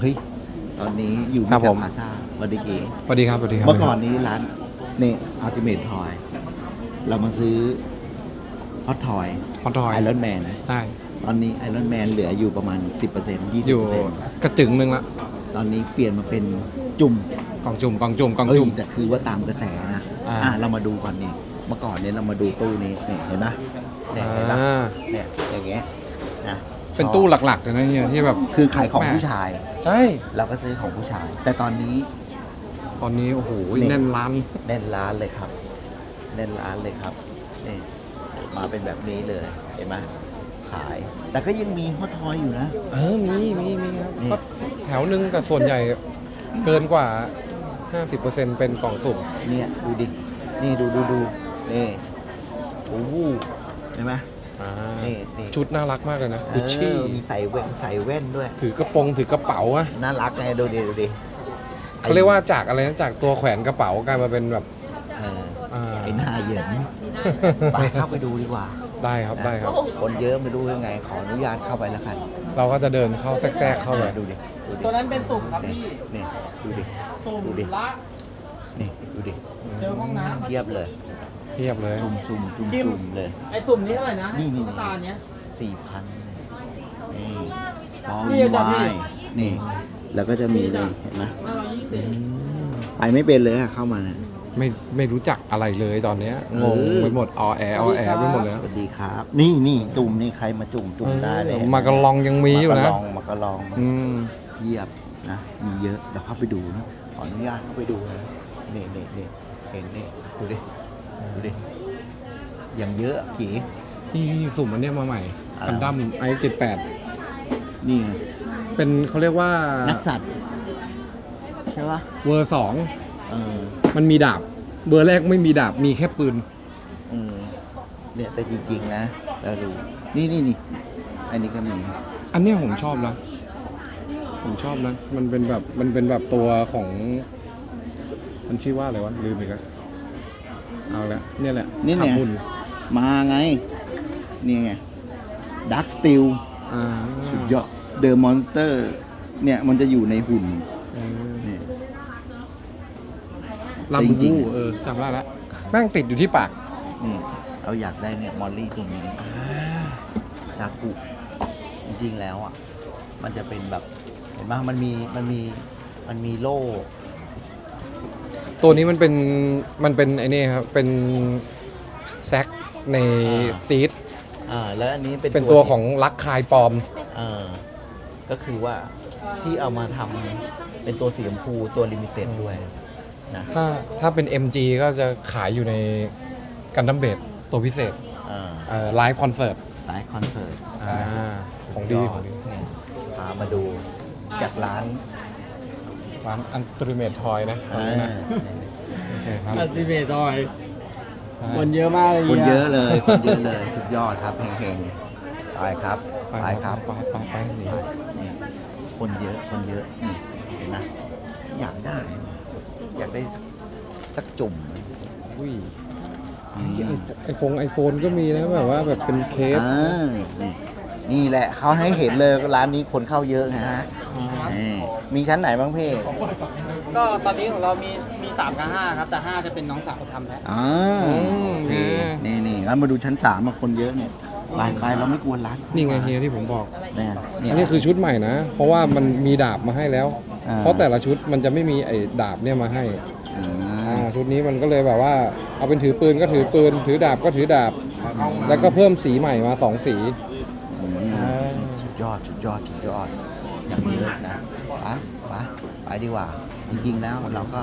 เฮ้ยตอนนี้อยู่ครับผม พาซาวันดีกีสวัสดีครับสวัสดีครับเมื่อก่อนนี้ร้านนี่อัลติเมททอย เรามาซื้อฮอตทอยฮอตทอยไอรอนแมนได้ตอนนี้ไอรอนแมนเหลืออยู่ประมาณ 10%อยู่20%กระจึงหนึ่งละตอนนี้เปลี่ยนมาเป็นจุ่ม กล่องจุ่มกล่องจุ่มกล่องเอ้ยจุ่ม แต่คือว่าตามกระแสนะอ่าอะเรามาดูก่อนนี่เมื่อก่อนเนี่ยเรามาดูตู้นี้นี่เห็นไหมเนี่ยเห็นปะอ่าเนี่ยอย่างเงี้ยนะ เป็นชอบตู้หลักๆเลยนะเฮียที่แบบคือขายของผู้ชาย ใช่เราก็ซื้อของผู้ชาย แต่ตอนนี้ ตอนนี้โอ้โหนี่ แน่นร้านแน่นร้านเลยครับ แน่นร้านเลยครับนี่มาเป็นแบบนี้เลยเห็นไหมขาย แต่ก็ยังมีฮอตทอยอยู่นะ เออมีมีมีครับนี่ ก็แถวหนึงแต่ส่วนใหญ่เกินกว่า 50%เป็นกล่องสุ่มเนี่ยดูดิ นี่ดูดูดูนี่โอ้โหเห็นไหม อ่านี่นี่ชุดน่ารักมากเลยนะเอกุชชี่อมีใส่แว่นใส่แว่นด้วย ถือกระโปรงถือกระเป๋าอะน่ารักไงดูดิดูดิเขาเรียกว่าจากอะไรนะจากตัวแขวนกระเป๋ากลายมาเป็นแบบเอออ่าไอ้หน้าเหยินไปเข้าไปดูดีกว่าได้ครับได้ครับ คนเยอะไม่รู้ยังไง ขออนุญาตเข้าไปแล้วกันเราก็จะเดินเข้าแทรกๆเข้าไปดูดิดูดิตัวนั้นเป็นสุ่มครับนี่พี่นี่ดูดิ สุ่มดูดิ ละนี่ดูดิเจอห้องน้ำ เทียบเลย เทียบเลยซุ่มซุ่มจุ่มจิ้มจุ่มเลยไอ้สุ่มนี้เท่าไหร่นะนี่นี่ตุ๊กตาเนี้ย สี่พันนี่ฟอนี่วีอาจารย์พี่วายนี่ แล้วก็จะมีเลยเห็นไหมห้าร้อยยี่สิบไปไม่เป็นเลยอะเข้ามาเนี่ยไม่ไม่รู้จักอะไรเลยตอนเนี้ยเอองงไปหมดออแอออแอไปหมดแล้วสวัสดีครับ นี่นี่จุ่มนี่ใครมาจุ่มจุ่มได้เลยเออมากระลองยังมีอยู่นะมากระลองมากระลองอืมเยียบนะมีเยอะเดี๋ยวเข้าไปดูนะขออนุญาตเข้าไปดูนะนี่นี่นี่เห็นนี่ดูดิ ดูดิ อย่างเยอะผี นี่นี่สุ่มอันเนี้ยมาใหม่อะไร กันดั้มไอเจ็ดแปดนี่ไงเป็นเขาเรียกว่านักสัตว์ใช่ปะเวอร์สองเออมันมีดาบ เบอร์แรกไม่มีดาบมีแค่ปืน เออเนี่ยแต่จริงๆนะเราดูนี่นี่นี่อันนี้ก็มีอันเนี้ยผมชอบนะ ผมชอบนะ มันเป็นแบบมันเป็นแบบตัวของ มันชื่อว่าอะไรวะลืมอีกแล้ว เอาละเนี่ยแหละนี่ขัไงหุ่นมาไง นี่ไงดักสติลอ่าสุดยอดเดอะมอนสเตอร์ เนี่ยมันจะอยู่ในหุ่นเออเนี่ยลาจบูริงบูๆเออจำได้แล้วแม่งติดอยู่ที่ปาก นี่เราอยากได้เนี่ยมอลลี่ตัวนี้ซากุจริงๆแล้วอะ มันจะเป็นแบบ เห็นไหมมันมีมันมีมันมีโล่ ตัวนี้มันเป็นมันเป็นไอ้นี่ครับเป็นแซกในซีดอ่าแล้วอันนี้เป็นเป็นตัวของลักคายปลอมเออก็คือว่าที่เอามาทำเป็นตัวสีชมพูตัวลิมิเต็ดด้วยนะถ้าถ้าเป็น MG ก็จะขายอยู่ในกันดัมเบดตัวพิเศษอ่าไลฟ์คอนเสิร์ตหลายคอนเสิร์ตของดีของดี เนี่ยพามาดูจากร้าน ร้านอันตริเมททอยนะอ่านะโอเคครับอัลติเมทดอยใช่คนเยอะมากเลยคนเยอะฮีเลย คนเยอะเลยสุดยอดครับเฮงๆไปครับไปไปครับไปไปไปหนีนี่คนเยอะคนเยอะนี่เห็นไหมอยากได้ อยากได้สักสักจุ่มอุ้ย นี่ไอโฟนไอโฟนก็มีนะแบบว่าแบบเป็นเคสอ่านี่ นี่แหละเขาให้เห็นเลยร้านนี้คนเข้าเยอะไงฮะนี่มีชั้นไหนบ้างพี่ก็ตอนนี้ของเรามีมีสามกับห้าครับ แต่ห้าจะเป็นน้องสาวทำแล้วอ่ามนี่นี่นี่งั้นมาดูชั้นสามมาคนเยอะเนี่ยไปไปเราไม่กวนร้านนี่ไงเฮียที่ผมบอกเนี่ยเนี่ยอันนี้คือชุดใหม่นะ เพราะว่ามันมีดาบมาให้แล้วอ่าเพราะแต่ละชุดมันจะไม่มีไอ้ดาบเนี่ยมาให้อ่อ่าาชุดนี้มันก็เลยแบบว่า เอาเป็นถือปืนก็ถือปืน ถือดาบก็ถือดาบ แล้วก็เพิ่มสีใหม่มาสองสีอืม สุดยอดสุดยอดสุดยอดอย่างเยอะนะไปไปไปดีกว่า จริงๆแล้วเราก็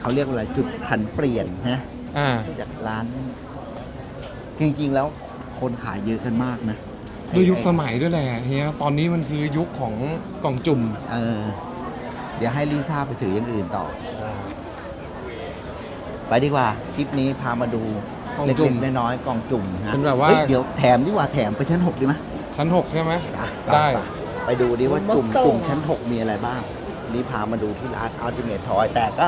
เขาเรียกว่าอะไรจุดผันเปลี่ยนนะอ่าจากร้าน จริงๆแล้วคนขายเยอะกันมากนะด้วยยุคไอ้สมัยด้วยแหละเฮียตอนนี้มันคือยุคของกล่องจุ่มเออ เดี๋ยวให้ลิซ่าไปถืออย่างอื่นต่อ ไปดีกว่า คลิปนี้พามาดู กล่องเล็จุ่มกๆน้อยๆกล่องจุ่มนะเป็นแบบว่า ฮ้ยเดี๋ยวแถมดีกว่าแถมไปชั้นหกดีไหมชั้นหกใช่ไหมปได้ ปไปดูดิว่าจุ่มจุ่มชั้นหกมีอะไรบ้าง นี่พามาดูที่ร้านอัลติเมททอยแต่ก็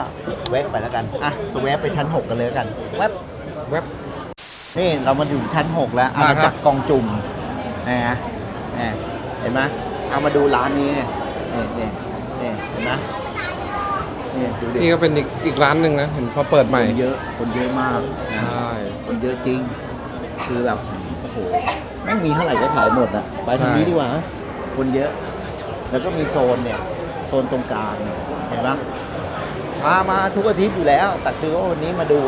แวะไปแล้วกัน อะสแวะไปชั้นหกกันเลยแล้วกันแวบ เว็บ นี่เรามาถึงชั้นหกแล้วอาณาจักรกล่องจุ่มนะฮะแหมเห็นไหมเอามาดูร้านนี้นี่นี่นี่เห็นไหม นี่ดูดินี่ก็เป็นอีกอีกร้านหนึ่งนะเห็นเขาเปิดใหม่คนเยอะคนเยอะมากนะใช่คนเยอะจริง คือแบบโอ้โหแม่งมีเท่าไหร่ก็ขายหมดอะไปทางนี้ดีกว่าคนเยอะ แล้วก็มีโซนเนี่ย โซนตรงกลางเนี่ยเห็นปะพามาทุกอาทิตย์อยู่แล้ว แต่คือว่าวันนี้มาดู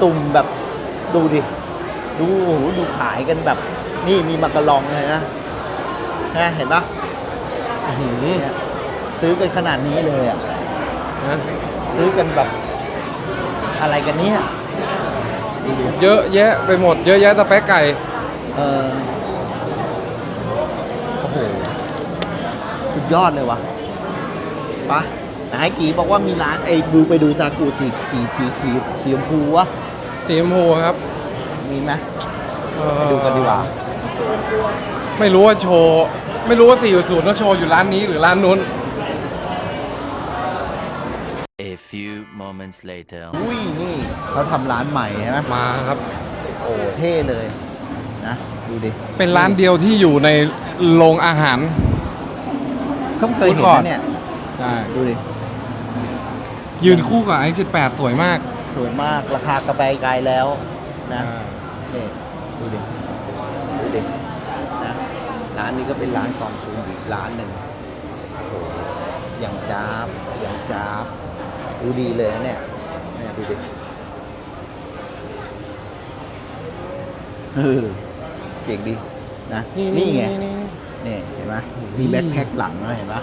สุ่มแบบดูดิ ดูโอ้โหดูขายกันแบบ นี่มีมักกะลองเลยนะนะเห็นปะ อื้อหือเนี่ยซื้อกันขนาดนี้เลยอะ นะซื้อกันแบบอะไรกันเนี่ยดูดิเยอะแยะไปหมดเยอะแยะสเปคไก่ เออโอ้โห สุดยอดเลยวะปะไหนกีบอกว่ามีร้านไอ้ดูไปดูซากุสีสีสีสีสีชมพูวะสีชมพูครับมีไหมเอ่อไปดูกันดีกว่า ไม่รู้ว่าโชว์ ไม่รู้ว่า4 0เขาโชว์อยู่ร้านนี้หรือร้านนู้น few moments later. อุ้ยนี่เขาทำร้านใหม่ใช่ไหมมาครับ โอ้เท่เลยนะดูดิเป็นร้านเดียวที่อยู่ในโรงอาหาร เขาเคยเห็น Food court นะเนี่ยใช่ ดูดิยืนคู่กับ X78 สวยมากสวยมากราคากระไปไกลแล้วนะนี่ดูดิดูดินะร้านนี้ก็เป็นร้านกล่องซูมอีกร้านหนึ่งโอ้โหอย่างจ้าบอย่างจ้าบ ดูดีเลยนะเนี่ยเนี่ยดูดิเออเจ๋งดีนะนี่ไงนี่เห็นไหมมีแบ็คแพ็คหลังด้วยเห็นปะ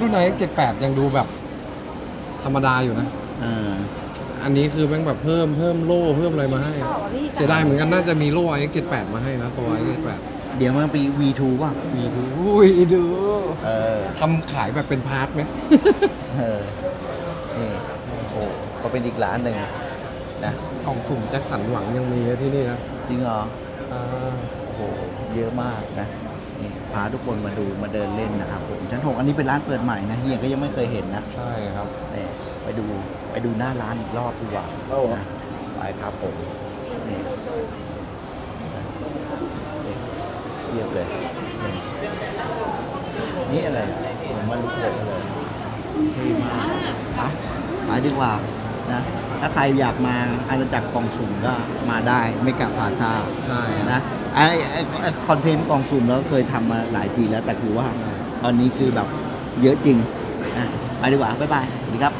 รุ่นไหน X78 ยังดูแบบ ธรรมดาอยู่นะเอออันนี้คือแม่งแบบเพิ่มเพิ่มโล่เพิ่มอะไรมาให้ เสียดายเหมือนกันน่าจะมีโล่ X78 มาให้นะตัว X78 เดี๋ยวมันปี V2 ป่ะมีดูอุ้ยดู เออทำขายแบบเป็นพาร์ทไหมเออ นี่โอ้ก็เป็นอีกร้านหนึ่งนะกล่องสุ่มแจ็คสันหวังยังมีที่นี่นะจริงเหรออ่าโอ้โหเยอะมากนะนี่พาทุกคนมาดูมาเดินเล่นนะครับผมชั้นหกอันนี้เป็นร้านเปิดใหม่นะเฮียก็ยังไม่เคยเห็นนะใช่ครับนี่ไปดูไปดูหน้าร้านอีกรอบดีกว่านะไปครับผมนี่นี่เรียบเลยนี่นี่อะไรผมมาลุกเลย เลยเท่มากไปไปดีกว่านะถ้าใครอยากมาอาณาจักรกองสุ่มก็มาได้ไม่กลับพลาซ่าใช่ครับนะไอไอ้ไอ้คอนเทนต์กองสุ่มเราเคยทำมาหลายทีแล้วแต่คือว่า ตอนนี้คือแบบเยอะจริงอะไปดีกว่า บ๊ายบายสวัสดีครับ